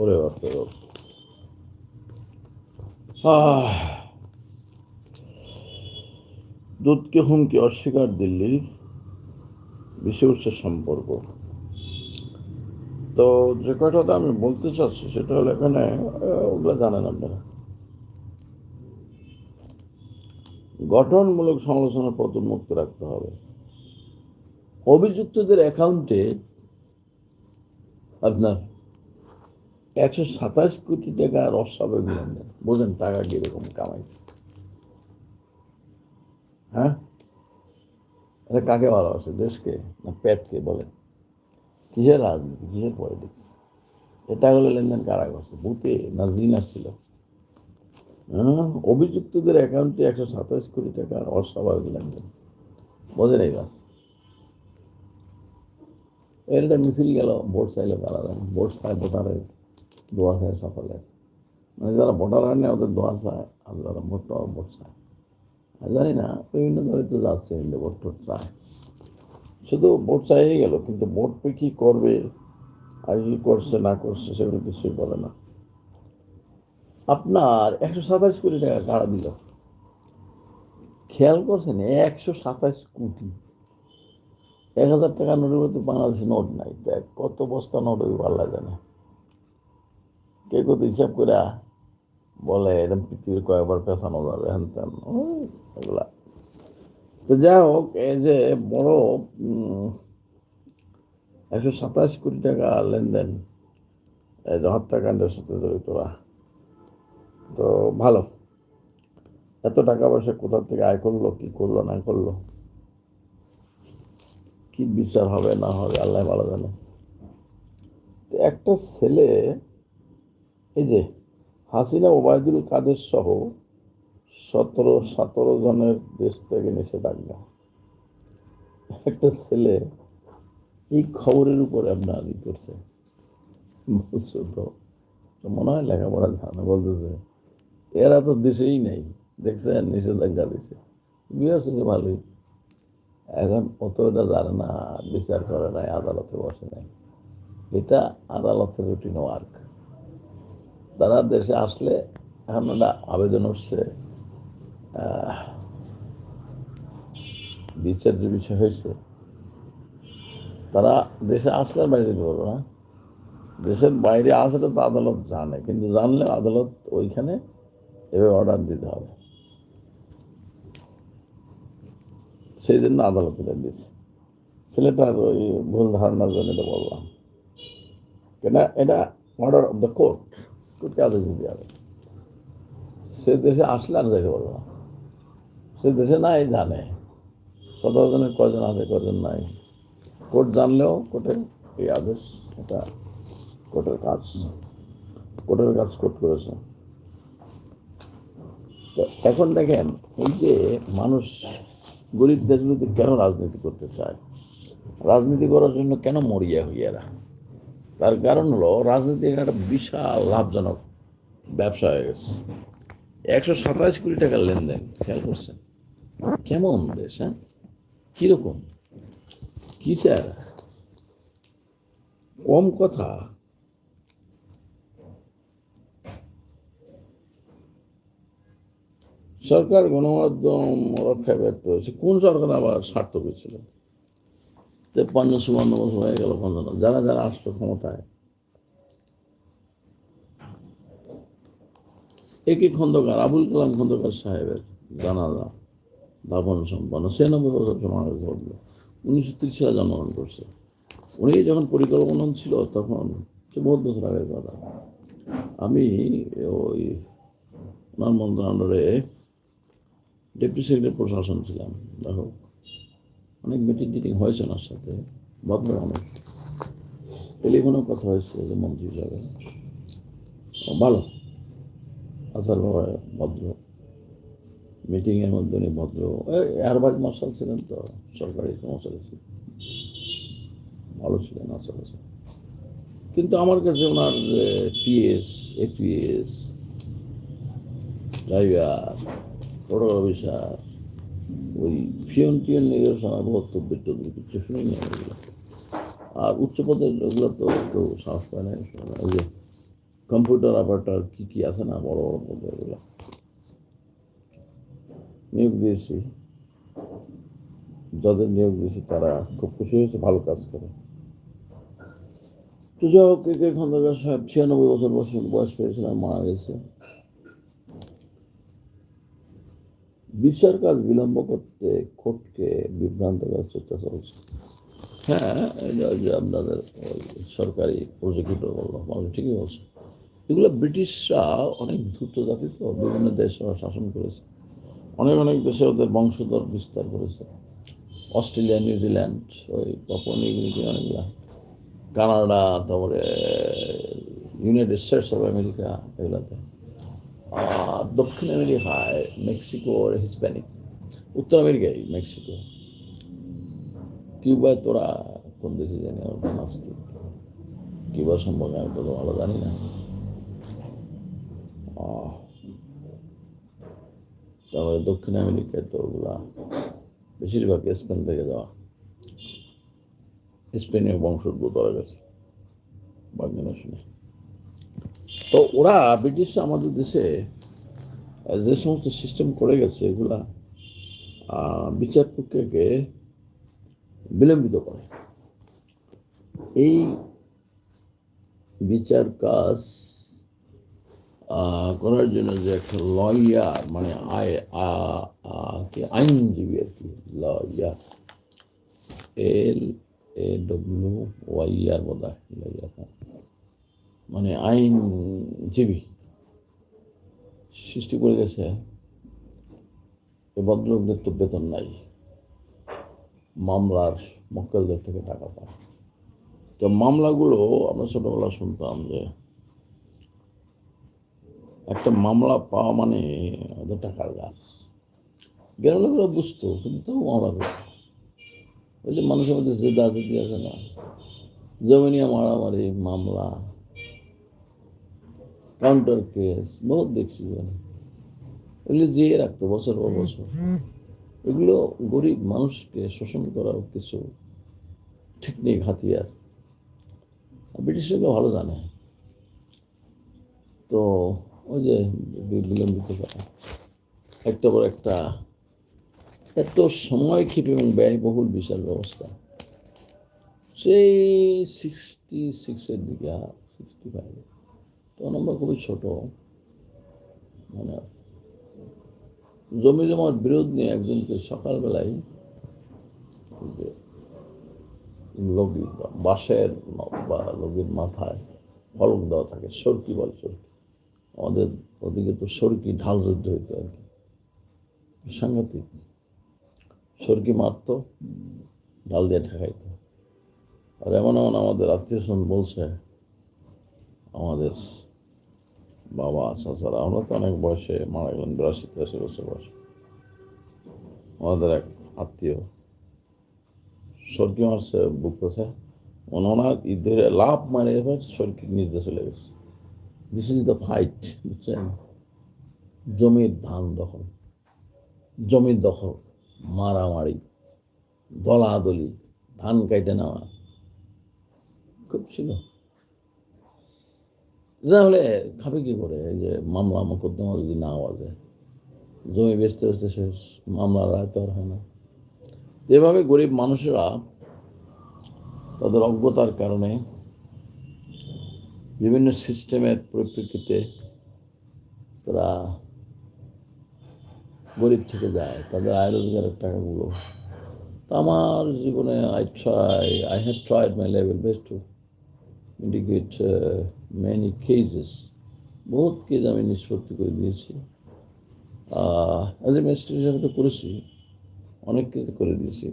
ওরে বাপরে বাপ। দুধকে হুমকি অস্বীকার দিল্লির বেশি উৎসের সম্পর্ক। তো যে কথাটা আমি বলতে চাচ্ছি সেটা হলো এখানে ওগুলো জানেন আপনারা। গঠনমূলক সমালোচনার পথ উন্মুক্ত রাখতে হবে। অভিযুক্তদের অ্যাকাউন্টে আপনার একশো সাতাশ কোটি টাকার অস্বাভাবিক লেনদেন বোঝেন টাকা কীরকম কামাইছে। হ্যাঁ? এটা কাকে ভালোবাসে, দেশকে না পেটকে বলেন? কিসের রাজনীতি, কিসের পলিটিক্স এটা হলো লেনদেন কারা করছে ভূতে না জিন আসছিল হ্যাঁ? অভিযুক্তদের অ্যাকাউন্টে একশো সাতাশ কোটি টাকার অস্বাভাবিক লেনদেন। বোঝেন এবার এর একটা মিছিল গেল, ভোট চাইলে পারা যায় ভোট চায় ভোটারের। দোয়া চায় সকলের। মানে যারা ভোটার হয় না ওদের দোয়া চায়, আর যারা ভোট ভোট চায়। আর জানি না, বিভিন্ন দলে তো যাচ্ছে কিন্তু ভোট টোট চায়। শুধু ভোট চাইয়ে গেল, কিন্তু ভোট পে কী করবে, আর কী করছে, না করছে, সেগুলো কিছুই বলে না। আপনার একশো সাতাশ কোটি টাকা কারা দিল? খেয়াল করছেন, একশো সাতাশ কোটি। এক হাজার টাকা নোটের মধ্যে বাংলাদেশে নোট নাই তো কত বস্তা নোট ওই পাল্লা জানে। কে কত হিসাব করে বলে এরকম পৃথিবীর কয়েকবার পেছানো যাবে হ্যান ত্যান। এগুলা। তো যাই হোক, এই যে বড় একশো সাতাশ কোটি টাকা লেনদেন, এই যে হত্যাকাণ্ডের সাথে জড়িতরা তো ভালো। এত টাকা পয়সা কোথা থেকে আয় করল, কি করল, না করল? কি বিচার হবে, না হবে, আল্লাহ ভালো জানে। তো একটা ছেলে এই যে হাসিনা, ওবায়দুল কাদের সহ সতেরো সতেরো জনের দেশ থেকে নিষেধাজ্ঞা। একটা ছেলে এই খবরের উপরে আপনার করছে। বলছে তো, মনে হয় লেখাপড়া জানা, বলতেছে, এরা তো দেশেই নেই, দেখছেন, নিষেধাজ্ঞা দিছে। বিয়ে যে ভালোই। এখন অত এটা জানে না, বিচার করে নাই, আদালতে বসে নাই। এটা আদালতের রুটিন ওয়ার্ক তারা দেশে আসলে একটা আবেদন হচ্ছে বিচার যে বিষয় হয়েছে, তারা দেশে আসলে বাইরে যেতে পারবে না। দেশের বাইরে আসলে তো আদালত জানে, কিন্তু জানলে আদালত ওইখানে এভাবে অর্ডার দিতে হবে। সেই জন্য আদালত এটা দিয়েছে। ছেলেটার ওই ভুল ধারণার জন্য এটা বললাম। কেন? এটা অর্ডার অফ দ্য কোর্ট কোর্টকে আদেশ দিতে হবে। সে দেশে আসলে আর যাইতে পারব না। সে দেশে নাই, জানে। সতেরো জনের কজন আছে কজন নাই। কোর্ট জানলেও কোর্টের এই আদেশ, এটা কোর্টের কাজ। কোর্টের কাজ কোর্ট করেছে। এখন দেখেন, এই যে মানুষ গরিব দেশগুলিতে কেন রাজনীতি করতে চায়? রাজনীতি করার জন্য কেন মরিয়া হইয়ারা তার কারণ হলো রাজনীতি এখানে একটা বিশাল লাভজনক ব্যবসা হয়ে গেছে। একশো সাতাশ কোটি টাকার লেনদেন, খেয়াল করছেন? কেমন দেশ হ্যাঁ? কীরকম? কী স্যার? কম কথা। সরকার গণমাধ্যম রক্ষায় ব্যর্থ হয়েছে। কোন সরকার আবার স্বার্থ ছিল তেপ্পান্ন, চুয়ান্ন বছর হয়ে গেল পঞ্চান্ন যারা যারা আসলো ক্ষমতায়। একই খন্দকার, আবুল কালাম খন্দকার সাহেবের জানাজা দাপন সম্পন্ন। ছিয়ানব্বই বছর সমাবেশ ঘটল। উনিশশো ত্রিশ সালে জন্মগ্রহণ করছে। উনি যখন পরিকল্পনা ছিল, তখন সে বহুত বছর আগের কথা। আমি ওই ওনার মন্ত্রণালয়ে ডেপুটি সেক্রেটারি প্রশাসন ছিলাম। দেখো অনেক মিটিং টিটিং হয়েছে ওনার সাথে, ভদ্র অনেক। টেলিফোনেও কথা হয়েছে যে মন্ত্রী হিসাবে ভালো। আসার ভাবে ভদ্র। মিটিংয়ের মধ্যে উনি ভদ্র। এয়ারবাগ মার্শাল ছিলেন তো, সরকারি কর্মচারী ছিলেন। ভালো ছিলেন আসলে কিন্তু আমার কাছে ওনার T S APS driver protocol officer ওই ফিয়ন টিয়ন সময় বক্তব্য টব্য কিছু শুনেই নেই এগুলো আর উচ্চ পদের ওগুলো তো কেউ সাহস পায় না ওই যে কম্পিউটার অপারেটর কি কি আছে না, বড় বড় পদে এগুলো নিয়োগ দিয়েছি। যাদের নিয়োগ দিয়েছি তারা খুব খুশি হয়েছে, ভালো কাজ করে। তো যাই হোক কে খন্দকার সাহেব ছিয়ানব্বই বছর বয়স বয়স পেয়েছিলেন মারা গেছে। বিচার কাজ বিলম্ব করতে কোর্টকে বিভ্রান্ত করার চেষ্টা চলছে। হ্যাঁ এটা যে আপনাদের ওই সরকারি প্রসিকিউটর বলল মানুষ ঠিকই বলছে এগুলো ব্রিটিশরা অনেক দ্রুত জাতি তো, বিভিন্ন দেশে ওরা শাসন করেছে। অনেক অনেক দেশে ওদের বংশধর বিস্তার করেছে। অস্ট্রেলিয়া, নিউজিল্যান্ড, ওই পাপুয়া নিউগিনি অনেকগুলা? কানাডা, তারপরে, ইউনাইটেড স্টেটস অফ আমেরিকা, এগুলাতে। দক্ষিণ আমেরিকায় মেক্সিকো আর হিসপ্যানিক, উত্তর আমেরিকায় মেক্সিকো। কিউবায় তোরা কোন দেশে জানি আমার নাস্তিক কিউবা সম্পর্কে আমি তো ভালো জানি না। তারপরে দক্ষিণ আমেরিকায় তো ওগুলা বেশিরভাগ স্পেন থেকে যাওয়া। স্পেনীয় বংশোদ্ভূত গেছে। বাগদানা শুনে। তো ওরা ব্রিটিশ আমাদের দেশে যে সমস্ত সিস্টেম করে গেছে, এগুলা বিচার প্রক্রিয়াকে বিলম্বিত করে। এই বিচার কাজ করার জন্য যে একটা লয়ার মানে আয় কি আইনজীবী আর কি lawyer L A W Y R বোধ হয়। লয়ার মানে আইনজীবী সৃষ্টি করে গেছে। এ ভদ্রলোকদের তো বেতন নাই। মামলার মক্কেলদের থেকে টাকা পায়। তো মামলাগুলো আমরা ছোটোবেলা শুনতাম যে একটা মামলা পাওয়া মানে ওদের টাকার গাছ। গ্রামের লোকেরা বুঝতো, কিন্তু তাও মামলা করতো। ওই যে মানুষের মধ্যে জেদা জেদি আছে না? জমি নিয়ে মারামারি, মামলা কাউন্টার কেস, বহুত দেখছি। এগুলো জিয়ে রাখতো বছর পর বছর। এগুলো গরিব মানুষকে শোষণ করার কিছু টেকনিক হাতিয়ার। ব্রিটিশরা ভালো জানে। তো ওই যে বিলম্বিত করা একটা পর একটা এত সময়ক্ষেপে এবং ব্যয়বহুল বিচার ব্যবস্থা। সেই সিক্সটি সিক্সের দিকে সিক্সটি ফাইভ তখন আমরা খুবই ছোট। মনে আছে জমি জমার বিরোধ নিয়ে একজনকে সকালবেলায় যে লগি বাঁশের বা লগির মাথায় ফলক দেওয়া থাকে, সরকি বলে সরকি। আমাদের ওদিকে তো সরকি ঢাল যুদ্ধ হইতো আর কি। সাংঘাতিক। সরকি মারতো, ঢাল দিয়ে ঠেকাইত। আর এমন এমন আমাদের আত্মীয় স্বজন বলছে, আমাদের বাবা চাচারা আমরা তো অনেক বয়সে মারা গেলেন, বিরাশি, তিরাশি বছর বয়সে। আমাদের এক আত্মীয় সরকি মারছে বুক করছে। ওনার ঈদের লাভ মারে এবার সরকি নির্দেশ চলে গেছে। দিস ইজ দ্য ফাইট বুঝছেন? জমির ধান দখল, জমির দখল, মারামারি, দলাদলি, ধান কাইটে নেওয়া। খুব ছিল। তাহলে খাবে কি করে? এই যে মামলা মোকদ্দমা যদি না বাজে জমি বেচতে বেচতে শেষ, মামলা রায় তো আর হয় না। এভাবে গরিব মানুষেরা তাদের অজ্ঞতার কারণে বিভিন্ন সিস্টেমের পরিপ্রেক্ষিতে তারা গরিব থেকে যায়। তাদের আয় রোজগারের টাকাগুলো। আমার জীবনে I try I have tried my level best to indicate many cases বহুত কেজ আমি নিষ্পত্তি করে দিয়েছি। অ্যাজ এ ম্যাজিস্ট্রেট হিসাবে তো করেছি। অনেক কেজ করে দিয়েছি।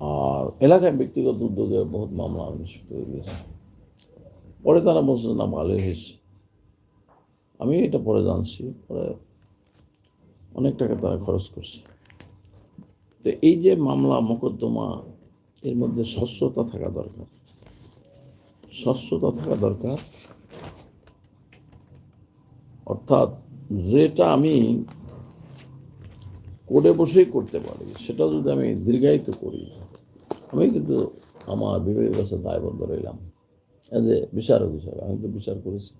আর এলাকায় ব্যক্তিগত উদ্যোগে বহুত মামলা আমি নিষ্পত্তি করে দিয়েছি। পরে তারা বলছে না ভালোই হয়েছে। আমি এটা পরে জানছি। পরে অনেক টাকা তারা খরচ করছে। তো এই যে মামলা, মোকদ্দমা এর মধ্যে স্বচ্ছতা থাকা দরকার। স্বচ্ছতা থাকা দরকার। অর্থাৎ যেটা আমি করে বসেই করতে পারি, সেটা যদি আমি দীর্ঘায়িত করি, আমি কিন্তু আমার বিবেকের কাছে দায়বদ্ধ রইলাম। এই যে বিচারক হিসাবে আমি তো বিচার করেছি।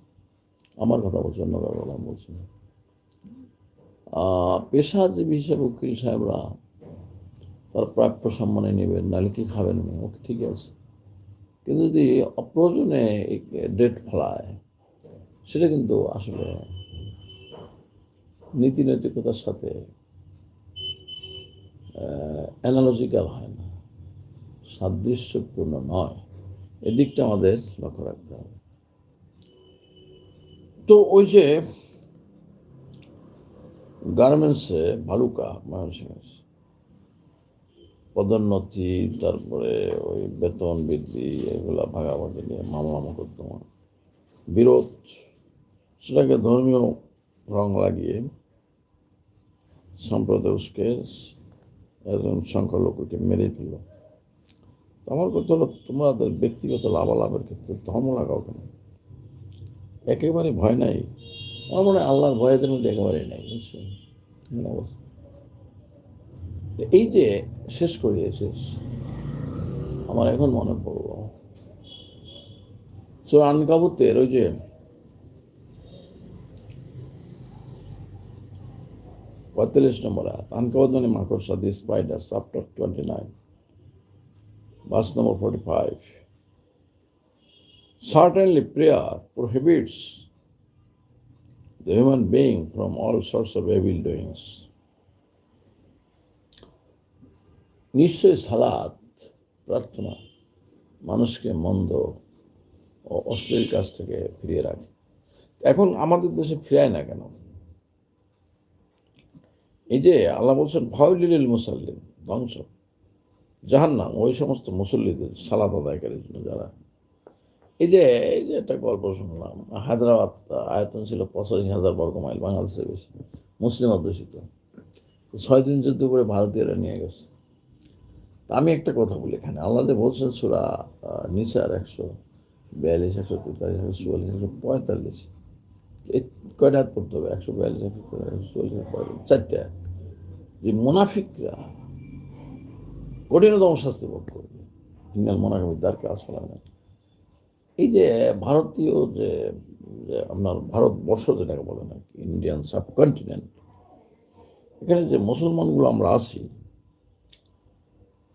আমার কথা বলছি অন্য কথা বলছি পেশাজীবী হিসাবে উকিল সাহেবরা তার প্রাপ্য সম্মানে নেবেন, নাহলে কি খাবেন উনি? ওকে ঠিক আছে। কিন্তু যদি অপ্রয়োজনে ডেট ফেলায়, সেটা কিন্তু আসলে নীতি নৈতিকতার সাথে অ্যানালজিক্যাল হয় না। সাদৃশ্যপূর্ণ নয়। এদিকটা আমাদের লক্ষ্য রাখতে হবে। তো ওই যে গার্মেন্টসে ভালুকা, ময়মনসিংহ। পদোন্নতি, তারপরে ওই বেতন বৃদ্ধি, এগুলো ভাগাভাগি নিয়ে মামলা মোকদ্দমা বিরোধ, সেটাকে ধর্মীয় রং লাগিয়ে সম্প্রদায়কে একজন সংখ্যালঘুকে মেরে ফেলল। তো আমার কথা হলো, তোমাদের ব্যক্তিগত লাভালাভের ক্ষেত্রে ধর্ম লাগাও কেন? একেবারে ভয় নাই। আমার মনে আল্লাহর ভয়েদের মধ্যে একেবারেই নাই, বুঝছেন? অবস্থা। এই যে শেষ করিয়েছিস আমার এখন মনে পড়ল চোরান কাবুতের ওই যে পঁয়তাল্লিশ নম্বর আয়াত আনকাবত মানে মাকড়সা the spider chapter twenty nine verse number 45. Certainly, prayer prohibits the human being from all sorts of evil doings. নিশ্চয়ই সালাদ, প্রার্থনা মানুষকে মন্দ ও অশ্লীল কাজ থেকে ফিরিয়ে রাখে। এখন আমাদের দেশে ফিরায় না কেন? এই যে আল্লাহ বলছেন ফাউলিল মুসাল্লিম ধ্বংস। জাহান্নাম, ওই সমস্ত মুসল্লিদের সালাদ আদায়কারীর জন্য যারা। এই যে এই যে একটা গল্প শুনলাম, হায়দ্রাবাদ আয়তন ছিল পঁচাশি হাজার বর্গ মাইল, বাংলাদেশের বেশি মুসলিম অধ্যুষিত ছয় দিন যুদ্ধ করে ভারতীয়রা নিয়ে গেছে। আমি একটা কথা বলি এখানে। আল্লাহ বলছেন সুরা নিসার একশো বিয়াল্লিশ, একশো তেতাল্লিশ, একশো চুয়াল্লিশ, একশো পঁয়তাল্লিশ। এই কয়টা হাত পড়তে হবে? একশো বিয়াল্লিশ, একশো তেতাল্লিশ চুয়াল্লিশ পঁয়তাল্লিশ। চারটে যে মুনাফিকরা কঠিনতম শাস্তি ভোগ করবে। হিন্দাল মনাকাবি দ্বারকে আসলে না এই যে ভারতীয় যে আপনার ভারতবর্ষ যেটাকে বলে না ইন্ডিয়ান সাবকন্টিনেন্ট, এখানে যে মুসলমানগুলো আমরা আছি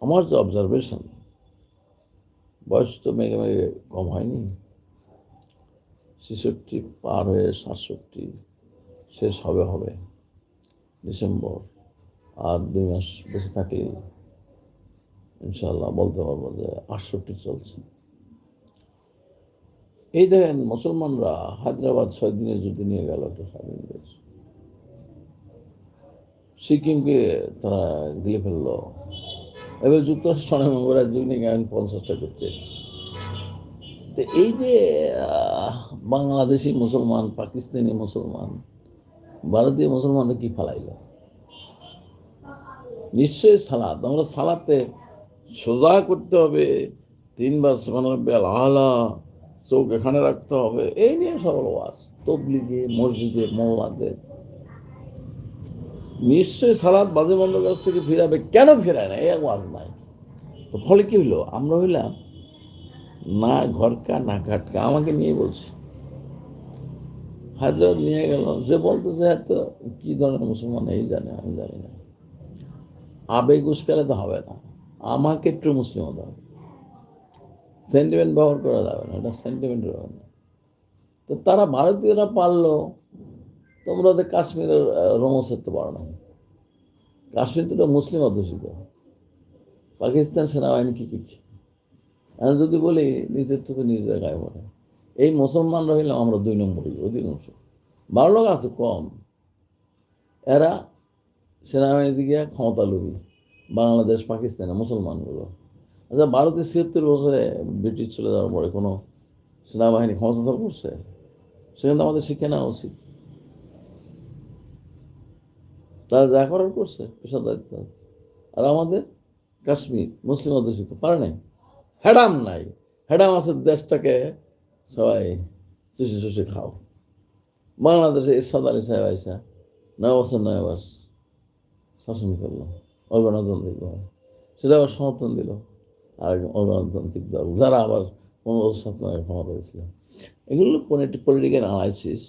আমার যে অবজারভেশন বয়স তো মেঘে মেঘে কম হয়নি। ছেষট্টি পার হয়ে সাতষট্টি শেষ হবে হবে। ডিসেম্বর আর দুই মাস বেঁচে থাকলেই ইনশাল্লাহ বলতে পারব যে আটষট্টি চলছে। এই দেখেন, মুসলমানরা হায়দ্রাবাদ ছয় দিনের যুদ্ধ নিয়ে গেল একটা স্বাধীন দেশ। সিকিমকে তারা গিলে ফেলল। এবার যুক্তরাষ্ট্র অঙ্গরাজ্য নিয়ে গেলেন পঞ্চাশটা করতে। তো এই যে বাংলাদেশি মুসলমান, পাকিস্তানি মুসলমান, ভারতীয় মুসলমানরা কি ফালাইল? নিশ্চয়ই সালাদ আমরা সালাতে সোজা করতে হবে, তিনবার সুবহানাল্লাহি আলা চোখ এখানে রাখতে হবে। এই নিয়ে সরল ওয়াজ। তবলিগে, মসজিদে মোল্লাতে নিশ্চয়ই সালাদ বাজে বন্ধ কাছ থেকে ফিরাবে। কেন ফেরায় না? এই ওয়াজ নাই তো ফলে কি হলো? আমরা হইলাম, না ঘরকা, না কাটকা আমাকে নিয়ে বলছে। হায়দ্রাবাদ নিয়ে গেল। যে বলতেছে, এত কি ধরনের মুসলমান? এই জানে, আমি জানি না। আবেগ উস্কালে তো হবে না। আমাকে একটু মুসলিম হতে হবে। সেন্টিমেন্ট ব্যবহার করা যাবে না। এটা সেন্টিমেন্ট ব্যবহার না তো তারা ভারতীয়রা পারল। তোমরা তো কাশ্মীরের রোমস হতে পারো না। কাশ্মীর তো মুসলিম অধ্যুষিত। পাকিস্তান সেনাবাহিনী কী করছে? আমি যদি বলি নিজের তো তো নিজ জায়গায় বলে এই মুসলমানরা হইলাম আমরা দুই নম্বরই অধিকাংশ। ভালো লোক আছে, কম। এরা সেনাবাহিনী দিকে ক্ষমতা লুবি। বাংলাদেশ, পাকিস্তানে, মুসলমানগুলো। আচ্ছা ভারতের ছিয়াত্তর বছরে ব্রিটিশ চলে যাওয়ার পরে কোনো সেনাবাহিনী ক্ষমতা করছে? সেখানে আমাদের শিক্ষা নেওয়া উচিত। তারা যা করার করছে, পেশার দায়িত্ব। আর আমাদের কাশ্মীর, মুসলিম অধ্যুষিত, পারে নাই। হ্যাডাম নাই। হ্যাডাম আছে দেশটাকে সবাই চুষে চুষে খাও। বাংলাদেশে ইরশাদ আলী সাহেব আইসা নয় বছর নয় শাসন করল, অগণতান্ত্রিক সেটা আবার সমর্থন দিল। আর গণতান্ত্রিক দল, যারা আবার বছর সাত নয় ক্ষমতা ছিল। এগুলো পলিটিক্যাল অ্যানালাইসিস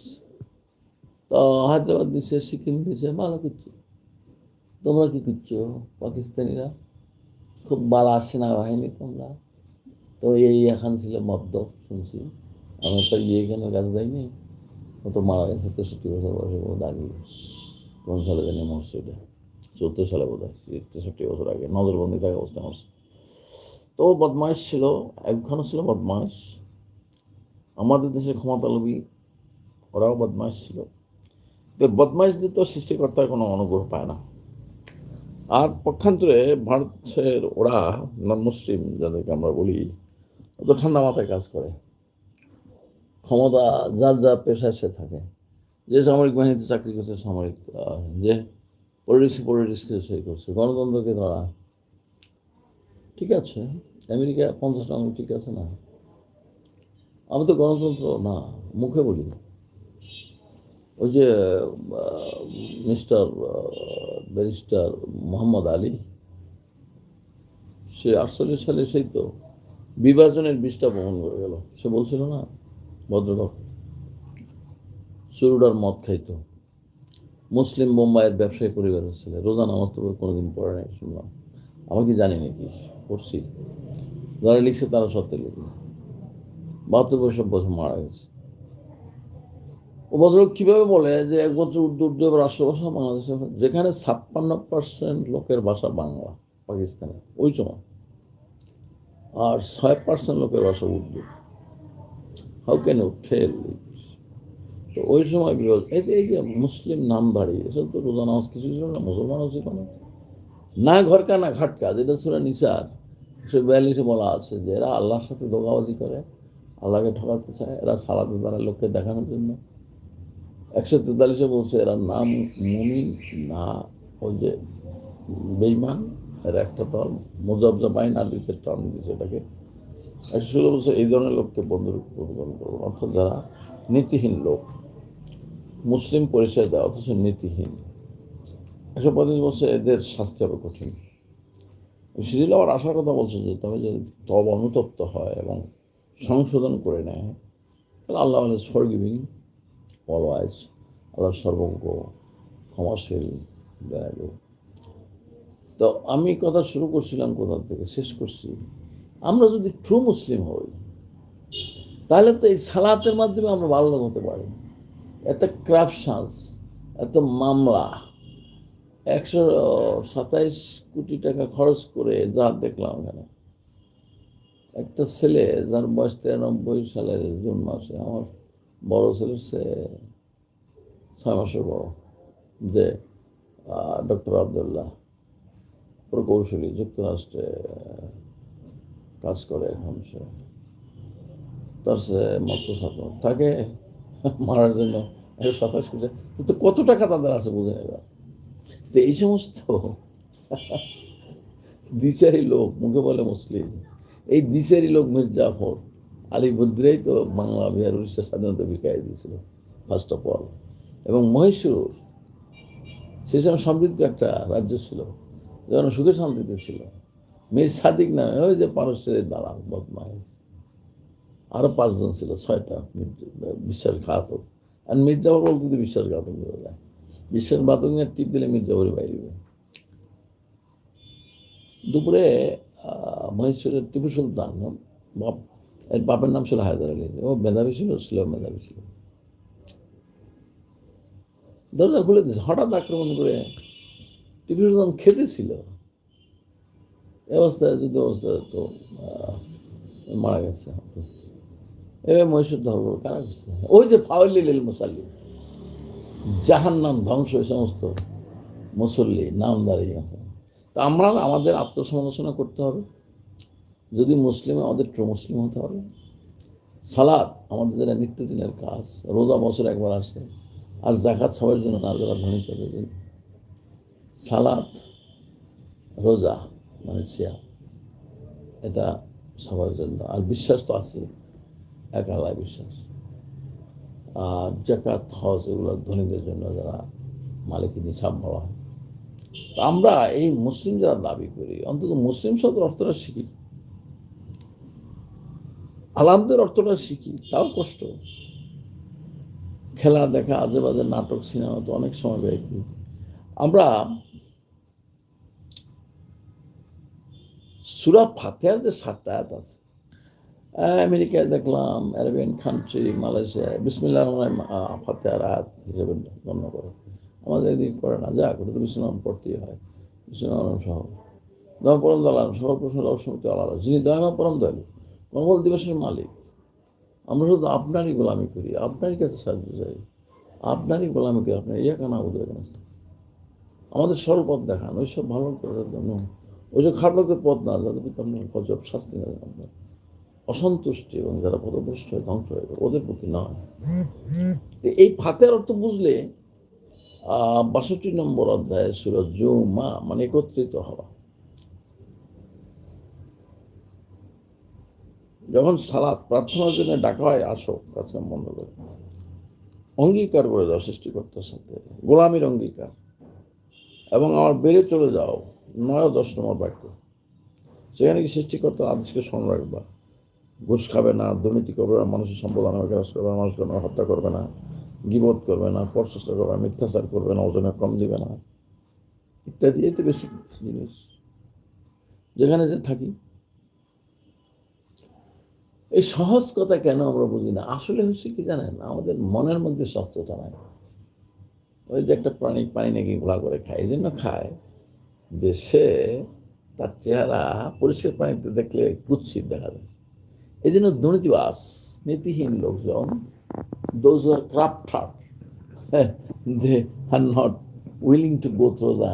তো হায়দ্রাবাদ দিচ্ছে সিকিম দিচ্ছে ভালো করছে তোমরা কি করছ পাকিস্তানিরা? খুব বালা সেনাবাহিনী তোমরা। তো এই এখন ছিল মদ্য শুনছি। আমরা তো ইয়ে এখানে কাজ দেয়নি। ও তো মারা গেছে তেষট্টি বছর বয়সে, ও দাগি কোন সালে জানি মরছে এটা? চোদ্দ সালে বোধ হয় তেষট্টি বছর আগে। নজরবন্দি থাকা অবস্থায় মরছে তো বদমাইশ ছিল একখানে ছিল বদমাইশ। আমাদের দেশে ক্ষমতালোভী, ওরাও বদমাইশ ছিল। বদমাইশদের তো সৃষ্টিকর্তার কোনো অনুগ্রহ পায় না। আর পক্ষান্তরে ভারতের ওরা নন মুসলিম যাদেরকে আমরা বলি তো ঠান্ডা মাথায় কাজ করে। ক্ষমতা যার যা পেশায় সে থাকে। যে সামরিক বাহিনীতে চাকরি করছে, সামরিক যে পলিটিক্স পলিটিক্সকে সে করছে, গণতন্ত্রকে তারা। ঠিক আছে, আমেরিকা পঞ্চাশ নম্বর ঠিক আছে না। আমি তো গণতন্ত্র না, মুখে বলি ওই যে মিস্টার ব্যারিস্টার মোহাম্মদ আলী, সে আটচল্লিশ সালে সেই তো বিভাজনের বিষটা বহন করে গেল। সে বলছিল না, ভদ্রলোক চুরুডার মদ খাইতো। মুসলিম বোম্বাইয়ের ব্যবসায়ী পরিবারের ছেলে। রোজা নামাজ তো কোনোদিন পড়ে নাই, শুনলাম। আমি কি জানি নাকি? পড়ছি। যারা লিখছে তারা সত্যি লিখল বাহাত্তর বছর বছর মারা গেছে। ভদ্রলোক কীভাবে বলে? যে একমাত্র উর্দু উর্দু রাষ্ট্রভাষা বাংলাদেশের যেখানে ছাপ্পান্ন পার্সেন্ট লোকের ভাষা বাংলা পাকিস্তানে ওই সময়। আর ছয় পার্সেন্ট লোকের ভাষা Urdu. How can you tell তো ওই সময় বিরোধ। এই এই যে মুসলিম নামধারী এসব তো রোজা নামাজ কিছু ছিল না, মুসলমানও ছিল না। না ঘরকা, না ঘাটকা যেটা ছিল নিসার, সে বিয়াল্লিশে বলা আছে যে এরা আল্লাহর সাথে দোগাবাজি করে, আল্লাহকে ঠকাতে চায়, এরা সালাতে দ্বারা লোককে দেখানোর জন্য। একশো তেতাল্লিশে বলছে, এরা নাম মুমিন, না, ওই যে বেইমান এরা একটা দল মোজাবজা বাইন আরবিতে টার্ম দিয়েছে এটাকে। একশো ষোলো বছর এই ধরনের লোককে বন্ধুরূপ প্রতিপালন করব অর্থাৎ যারা নীতিহীন লোক, মুসলিম পরিচয় দেয় অথচ নীতিহীন। একশো পঁয়ত্রিশ বছর এদের শাস্তি হবে কঠিন। সিরিল আবার আসার কথা বলছে যে, তবে যদি তব অনুতপ্ত হয় এবং সংশোধন করে নেয়, তাহলে আল্লাহ ফর গিভিং অলওয়াইজ আল্লাহ সর্বজ্ঞ, ক্ষমাশীল, দয়ালু। তো আমি কথা শুরু করছিলাম কোথা থেকে? শেষ করছি। আমরা যদি ট্রু মুসলিম হই, তাহলে তো এই সালাতের মাধ্যমে আমরা ভালো হতে পারি। এত ক্রাপশানস এত মামলা, একশো সাতাইশ কোটি টাকা খরচ করে যা দেখলাম এখানে। একটা ছেলে যার বয়স তিরানব্বই সালের জুন মাসে আমার বড় ছেলের সে ছয় মাসের বড়, যে ডক্টর আবদুল্লাহ। প্রকৌশলী যুক্তরাষ্ট্রে কাজ করে এখন সে। তার সে মত সাথে তাকে মারার জন্য সাতাশ কোটি তো কত টাকা তাদের আছে বুঝে নেবে তো এই সমস্ত দ্বিচারি লোক, মুখে বলে মুসলিম, এই দ্বিচারি লোক মির্জাফর আলিবুদ্রেই তো বাংলা বিহার উড়িষ্যা স্বাধীনতা বিকায় দিয়েছিল ফার্স্ট অফ অল এবং মহীশূর, সে সময় সমৃদ্ধ একটা রাজ্য ছিল, যেন সুখে শান্তিতে ছিল। মীর সাদিক নামে ওই যে পারস্যের দালাল, বদমাইশ। আরও পাঁচজন ছিল, ছয়টা বিশ্বাসঘাতক। আর মির্জাফর বলতে তো বিশ্বাসঘাতক বলে যায়। বিশ্বাসঘাতক টিপ দিলে মির্জাফরই বাইরে দুপুরে মহীশূরের টিপু সুলতান, বাপ এর বাপের নাম ছিল হায়দার আলী। ও মেধাবী ছিল ছিল মেধাবী ছিল। দরজা খুলে দিয়েছে। হঠাৎ আক্রমণ করে টিপু সুলতান খেতেছিল এ অবস্থায় যদি অবস্থায় তো মারা গেছে। এবার মহীশূর ধর্ম কারা করছে? ওই যে ফাউলিল মুসাল্লি। জাহান নাম ধ্বংস ওই সমস্ত মুসল্লি, নামদারি। তা আমরা আমাদের আত্মসমালোচনা করতে হবে। যদি মুসলিম আমাদের ট্রু মুসলিম হতে হবে? সালাদ আমাদের যেটা নিত্যদিনের কাজ, রোজা বছর একবার আসে, আর জাকাত সবার জন্য না, যারা ধনী তাদের সালাদ, রোজা মানে সিয়া এটা সবার জন্য। আর বিশ্বাস তো আছে, এক আলায় বিশ্বাস। আর জাকাত হজ এগুলো ধনীদের জন্য যারা মালিক নিসাব বলা হয়। তো আমরা এই মুসলিম যারা দাবি করি, অন্তত মুসলিম শব্দ অর্থটা শিখি। আলামদের অর্থটা শিখি তাও কষ্ট। খেলা দেখা আজে বাজে নাটক, সিনেমা তো অনেক সময় ব্যয় করি। আমরা সুরা ফাতেহার যে সাতটা আয়াত আছে আমেরিকায় দেখলাম, অ্যারাবিয়ান কান্ট্রি মালয়েশিয়ায় বিসমিল্লাহ ফাতেহার আয়াত হিসেবে গণ্য করে। আমাদের এদিকে করে না, যাক, ওটা তো বিশ্বনাম পড়তেই হয়। বিশ্বনাম সহ। দমা পরম দলাম সকল প্রশ্ন রহস্যমতি আলাদা যিনি দয়মা পরম দয়ালু। কমল দিবসের মালিক। আমরা শুধু আপনারই গোলামি করি, আপনারই কাছে সাহায্য চাই, আপনারই গোলামি করি, আপনার ইয়া কানা বোধ আমাদের সরল পথ দেখান ওই সব ভালো করার জন্য। ওই যে খাট লোকের পথ না, যাদের প্রতি আপনার গজব শাস্তি না আপনার। অসন্তুষ্টি এবং যারা পদভ্রষ্ট হয়ে ধ্বংস হয়ে গেল, ওদের প্রতি নয় তো এই ফাতের অর্থ বুঝলে বাষট্টি নম্বর অধ্যায় সুরজ জুমা মানে একত্রিত হওয়া। যখন প্রার্থনার জন্য ডাকা হয়, আসো কাছে বন্ধ করে। অঙ্গীকার করে দাও সৃষ্টিকর্তার সাথে। গোলামীর অঙ্গীকার। এবং আমার বেড়ে চলে যাও। নয় দশ নম্বর বাক্য। সেখানে কি সৃষ্টিকর্তার আদেশকে স্মরণ রাখবা? ঘুষ খাবে না, দুর্নীতি করবে না, মানুষের সম্পদ আনাগ্রাস করবে না, মানুষকে হত্যা করবে না গিবোধ করবে না পরচেষ্টা করবে না, মিথ্যাচার করবে না ওজনে কম দিবে না, ইত্যাদি, এতে বেশি জিনিস। যেখানে যে থাকি। এই সহজ কথা কেন আমরা বুঝি না? আসলে হচ্ছে কি জানেন? আমাদের মনের মধ্যে স্বচ্ছতা নাই। ওই যে একটা প্রাণী পানি নাকি ঘোলা করে খায়, এই জন্য খায় যে সে তার চেহারা পরিষ্কার পানিতে দেখলে কুৎসিত দেখা যায়। এই জন্য দুর্নীতিবাস নীতিহীন লোকজন those are crafter they are not willing to go through the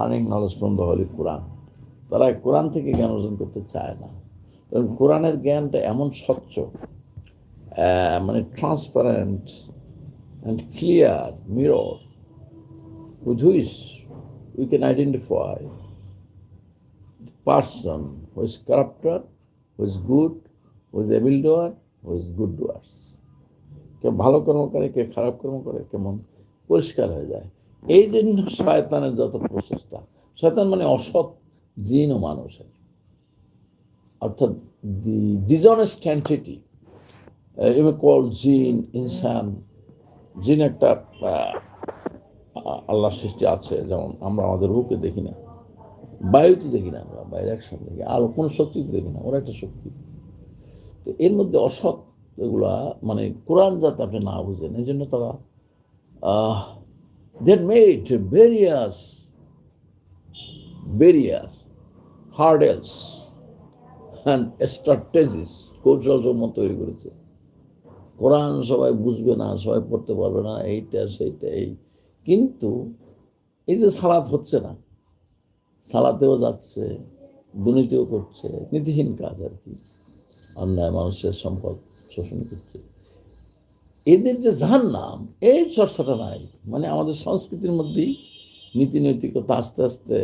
earning knowledge from the holy Quran তারা কোরআন থেকে জ্ঞান অর্জন করতে চায় না। কারণ কোরআনের জ্ঞানটা এমন স্বচ্ছ মানে transparent and clear mirror which we can identify the person who is corrupter, who is good, who is evil doer, who is good doers. কে ভালো কর্ম করে কে খারাপ কর্ম করে কেমন পরিষ্কার হয়ে যায় এই জন্য শয়তানের যত প্রচেষ্টা শয়তান মানে অসৎ জিন ও মানুষের অর্থাৎ দি ডিজনেস্ট এন্টিটি এবার কল জিন ইনসান জিন একটা আহ, আল্লাহর সৃষ্টি আছে যেমন আমরা আমাদের রূপে দেখি না বায়ুতে দেখি না আমরা বাইরে অ্যাকশন দেখি আলো কোনো শক্তিতে দেখি না ওরা একটা শক্তি। তো এর মধ্যে অসৎ এগুলা মানে কোরআন যাতে আপনি না বুঝেন এই জন্য তারা that made various barrier hurdles and strategies কৌশলসমূহ তৈরি করেছে। কোরআন সবাই বুঝবে না, সবাই পড়তে পারবে না, এইটা, সেইটা, এই। কিন্তু এই যে সালাত হচ্ছে না, সালাতেও যাচ্ছে, দুর্নীতিও করছে, নীতিহীন কাজ আর কি, অন্যায় মানুষের সম্পদ শোষণ করছে। এদের যে যার নাম এই চর্চাটা নাই। মানে আমাদের সংস্কৃতির মধ্যেই নীতি নৈতিকতা আস্তে আস্তে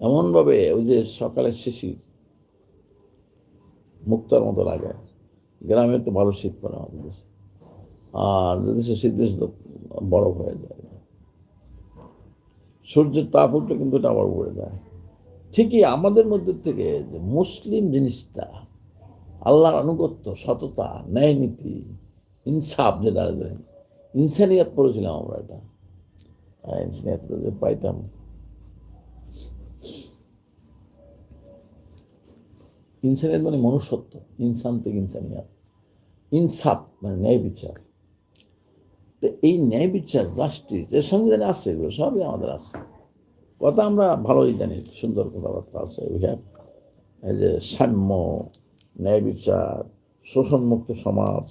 এমনভাবে ওই যে সকালের শিশির মুক্তার মতো লাগে। গ্রামে তো ভালো শীত পড়ে আমাদের দেশে। আর দেশে শীত দেশে তো বরফ হয়ে যায়। সূর্যের তাপ উঠলে কিন্তু এটা আবার পড়ে যায়। ঠিকই আমাদের মধ্যে থেকে যে মুসলিম জিনিসটা আল্লাহর আনুগত্য সততা ন্যায় নীতি ইনসাফ যেটা ইনসানিয়াত পড়েছিলাম আমরা এটা। হ্যাঁ, ইনসানিয়াত পাইতাম। ইনসানিয়াত মানে মনুষ্যত্ব। ইনসান থেকে ইনসানিয়াত। ইনসাফ মানে ন্যায় বিচার। তো এই ন্যায় বিচার, জাস্টিস যে সংবিধানে আছে এগুলো, সবই আমাদের আছে। কথা আমরা ভালোই জানি, সুন্দর কথাবার্তা আছে। উই হ্যাভ এই যে সাম্য, ন্যায় বিচার, শোষণমুক্ত সমাজ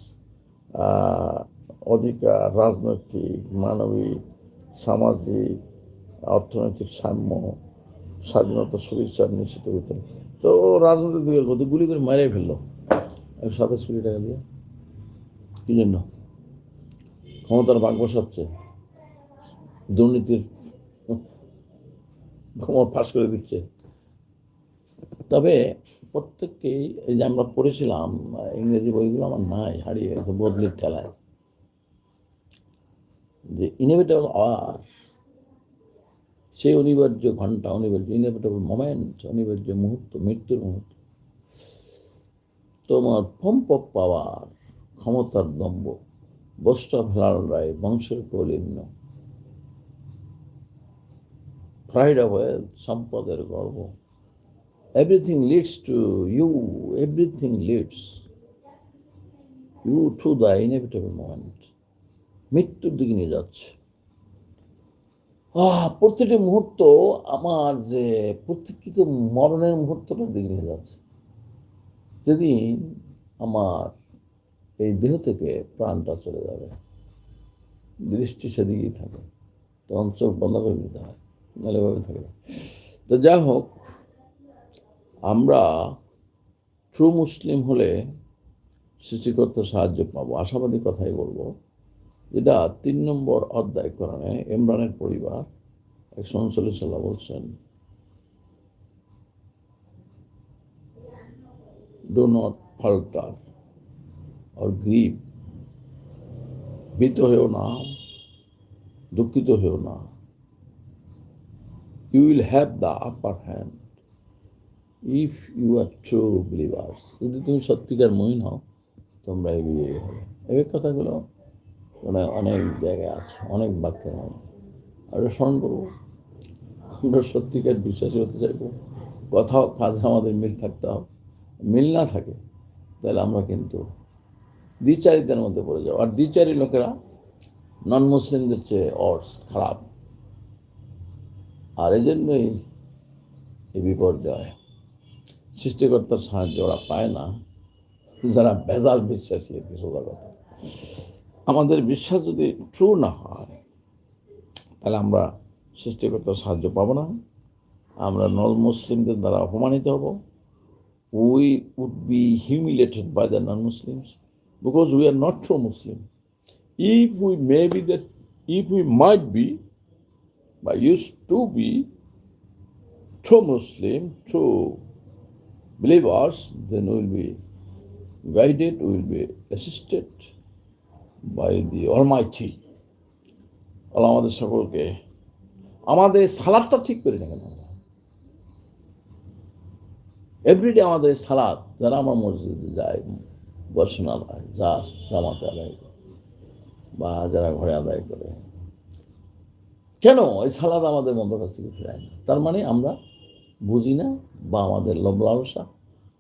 অধিকার, রাজনৈতিক, মানবিক, সামাজিক, অর্থনৈতিক সাম্য, স্বাধীনতা, সুবিচার নিশ্চিত করতে। তো রাজনৈতিক দিকে গতি গুলি করে মারে ফেলল। এক সাতাশ কোটি টাকা দিয়ে। কি জন্য? ক্ষমতার ভাগ বসাচ্ছে। দুর্নীতির ক্ষমতা ফাঁস করে দিচ্ছে। তবে প্রত্যেককেই এই যে আমরা পড়েছিলাম, ইংরেজি বইগুলো আমার নাই, হারিয়ে গেছে বদলির খেলায়। যে ইনএভিটেবল আওয়ার সেই অনিবার্য ঘণ্টা, অনিবার্য ইনএভিটেবল মোমেন্ট অনিবার্য মুহূর্ত, মৃত্যুর মুহূর্ত। তোমার পম্প পাওয়ার ক্ষমতার দম্ভ বস্ত্র ফেলাল রায়, বংশের কলিন্য প্রাইড অফ ওয়েলথ সম্পদের গর্ব। Everything leads to you everything leads you to the inevitable moment মৃত্যুর দিকে নিয়ে যাচ্ছে। প্রতিটি মুহূর্ত আমার যে প্রত্যেকটি মরণের মুহূর্তটার দিকে নিয়ে যাচ্ছে। যেদিন আমার এই দেহ থেকে প্রাণটা চলে যাবে, দৃষ্টি সেদিকেই থাকে, তখন চোখ বন্ধ করে দিতে হয়, নাহলে ভাবে থাকে তো যাই হোক, আমরা ট্রু মুসলিম হলে সৃষ্টিকর্তার সাহায্য পাবো, আশাবাদী কথাই বলব। যেটা তিন নম্বর অধ্যায় কোরআনে ইমরানের পরিবার একশো উনচল্লিশ সাল্লাহ বলছেন do not falter or grip ভীত হয়েও না, দুঃখিত হয়েও না। You will have the upper hand if you are true believers যদি তুমি সত্যিকার মহিন হও, তোমরা এগিয়ে হবে এই কথাগুলো মানে অনেক জায়গায় আছে, অনেক বাক্যের মধ্যে। আমরা স্মরণ করব? আমরা সত্যিকার বিশ্বাসী হতে চাইব? কথাও কাজে আমাদের মিল থাকতে হবে। মিল না থাকে, তাহলে আমরা কিন্তু দ্বিচারিতার মধ্যে পড়ে যাব। আর দ্বিচারী লোকেরা নন মুসলিমদের চেয়ে অর্স খারাপ। আর এই জন্যই এই বিপর্যয়। সৃষ্টিকর্তার সাহায্য ওরা পায় না। যারা বেজাল বিশ্বাসী আর সোজা কথা। আমাদের বিশ্বাস যদি ট্রু না হয় তাহলে আমরা সৃষ্টিকর্তার সাহায্য পাবো না। আমরা নন মুসলিমদের দ্বারা অপমানিত হব। We would be humiliated by the non Muslims because we are not true Muslim if we may be that if we might be বা use to be true believers, then we will be guided, we will be assisted. By the Almighty. আল্লাহ আমাদের সকলকে আমাদের সালাদটা ঠিক করি না কেন এভরিডে আমাদের সালাদ, যারা আমার মসজিদে যায় বর্ষণ আদায় যাস জামাতে আদায় করে বা যারা ঘরে আদায় করে। কেন? এই সালাদ আমাদের মন্দ কাছ থেকে ফেরায় না। তার মানে আমরা বুঝি না বা আমাদের লোভ লালসা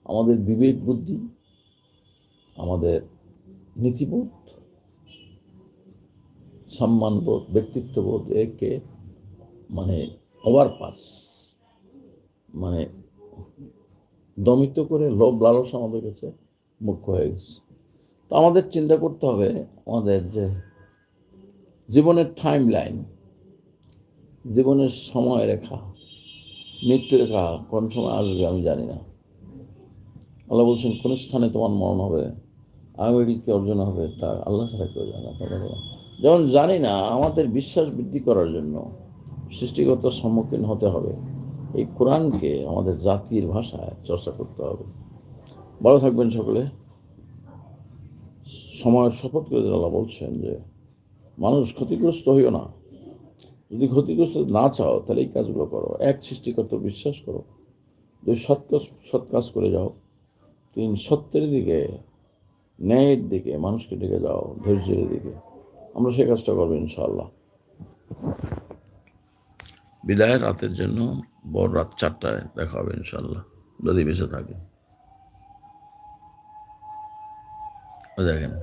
আমাদের বিবেক বুদ্ধি, আমাদের নীতিবোধ সম্মানবোধ, ব্যক্তিত্ববোধ একে মানে ওভারপাস মানে দমিত করে লোভ লালস আমাদের কাছে মুখ্য হয়ে গেছে। তো আমাদের চিন্তা করতে হবে আমাদের যে জীবনের টাইম লাইন জীবনের সময় রেখা, মৃত্যু রেখা কোন সময় আসবে আমি জানি না। আল্লাহ বলছেন, কোন স্থানে তোমার মরণ হবে আগামী কি অর্জন হবে তা আল্লাহ ছাড়া কেউ জানে যেমন জানি না, আমাদের বিশ্বাস বৃদ্ধি করার জন্য সৃষ্টিগতার সম্মুখীন হতে হবে। এই কোরআনকে আমাদের জাতির ভাষায় চর্চা করতে হবে। ভালো থাকবেন সকলে। সময়ের শপথ করে আল্লাহ বলছেন যে, মানুষ ক্ষতিগ্রস্ত হইও না। যদি ক্ষতিগ্রস্ত না চাও, তাহলে এই কাজগুলো করো। এক, সৃষ্টিকর্ত বিশ্বাস করো। দুই, সৎ কাজ সৎ কাজ করে যাও। তিন, সত্যের দিকে, ন্যায়ের দিকে, মানুষকে ডেকে যাও, ধৈর্যের দিকে। আমরা সে কাজটা করব ইনশাল্লাহ বিদায় রাতের জন্য বড় রাত চারটায় দেখা হবে ইনশাল্লাহ যদি বেঁচে থাকে দেখেন।